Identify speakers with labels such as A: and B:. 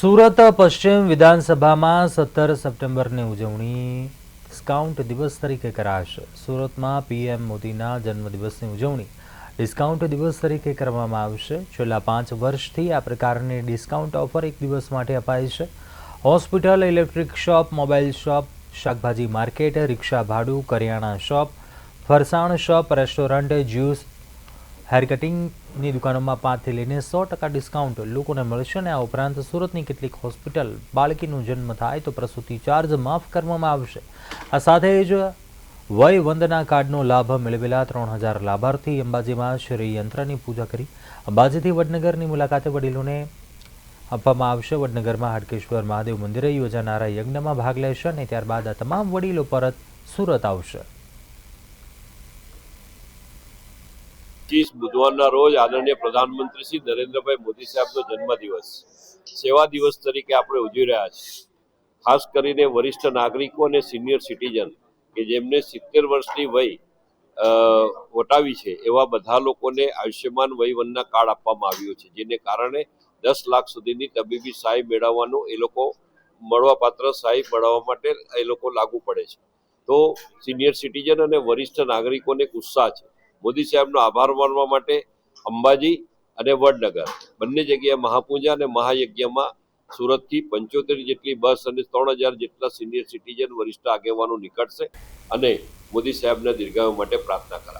A: સુરત પશ્ચિમ વિધાનસભામાં સત્તર સપ્ટેમ્બરની ઉજવણી ડિસ્કાઉન્ટ દિવસ તરીકે કરાશે. સુરતમાં પીએમ મોદીના જન્મદિવસની ઉજવણી ડિસ્કાઉન્ટ દિવસ તરીકે કરવામાં આવશે. છેલ્લા પાંચ વર્ષથી આ પ્રકારની ડિસ્કાઉન્ટ ઓફર એક દિવસ માટે અપાય છે. Hospital, electric shop, mobile shop, શાકભાજી માર્કેટ, રિક્ષા ભાડું, કરિયાણા શોપ, ફરસાણ શોપ, રેસ્ટોરન્ટ, જ્યુસ હેર કટિંગની દુકાનોમાં પાંચથી લઈને સો ટકા ડિસ્કાઉન્ટ લોકોને મળશે અને આ ઉપરાંત સુરતની કેટલીક હોસ્પિટલ બાળકીનો જન્મ થાય તો પ્રસૂતિ ચાર્જ માફ કરવામાં આવશે. આ સાથે જ વય વંદના કાર્ડનો લાભ મેળવેલા ત્રણ હજાર લાભાર્થી અંબાજીમાં શ્રી યંત્રની પૂજા કરી. અંબાજીથી વડનગરની મુલાકાતે વડીલોને આપવામાં આવશે. વડનગરમાં હાડકેશ્વર મહાદેવ મંદિરે યોજાનારા યજ્ઞમાં ભાગ લેશે અને ત્યારબાદ આ તમામ વડીલો પરત સુરત આવશે.
B: પચીસ બુધવારના રોજ આદરણીય પ્રધાનમંત્રી શ્રી નરેન્દ્રભાઈ મોદી સાહેબનો જન્મદિવસ. સેવા દિવસ તરીકે આપણે ઉજવી રહ્યા છીએ. ખાસ કરીને વરિષ્ઠ નાગરિકો અને સિનિયર સિટીઝન કે જેમને સિત્તેર વર્ષની વય વટાવી છે, એવા બધા લોકોને આયુષ્યમાન વયવનના કાર્ડ આપવામાં આવ્યું છે, જેને કારણે દસ લાખ સુધીની તબીબી સહાય મેળવવાનું એ લોકો મળવાપાત્ર સહાય મેળવવા માટે એ લોકો લાગુ પડે છે. તો સિનિયર સિટીઝન અને વરિષ્ઠ નાગરિકોને ઉત્સાહ છે. મોદી સાહેબનો આભાર માનવા માટે અંબાજી અને વડનગર. બંને જગ્યાએ મહાપૂજા અને મહાયજ્ઞમાં સુરતથી પંચોતેર જેટલી બસ અને ત્રણ હજાર જેટલા સિનિયર સિટીઝન વરિષ્ઠ આગેવાનો નીકળશે અને મોદી સાહેબના દીર્ઘાયુ માટે પ્રાર્થના કરાશે.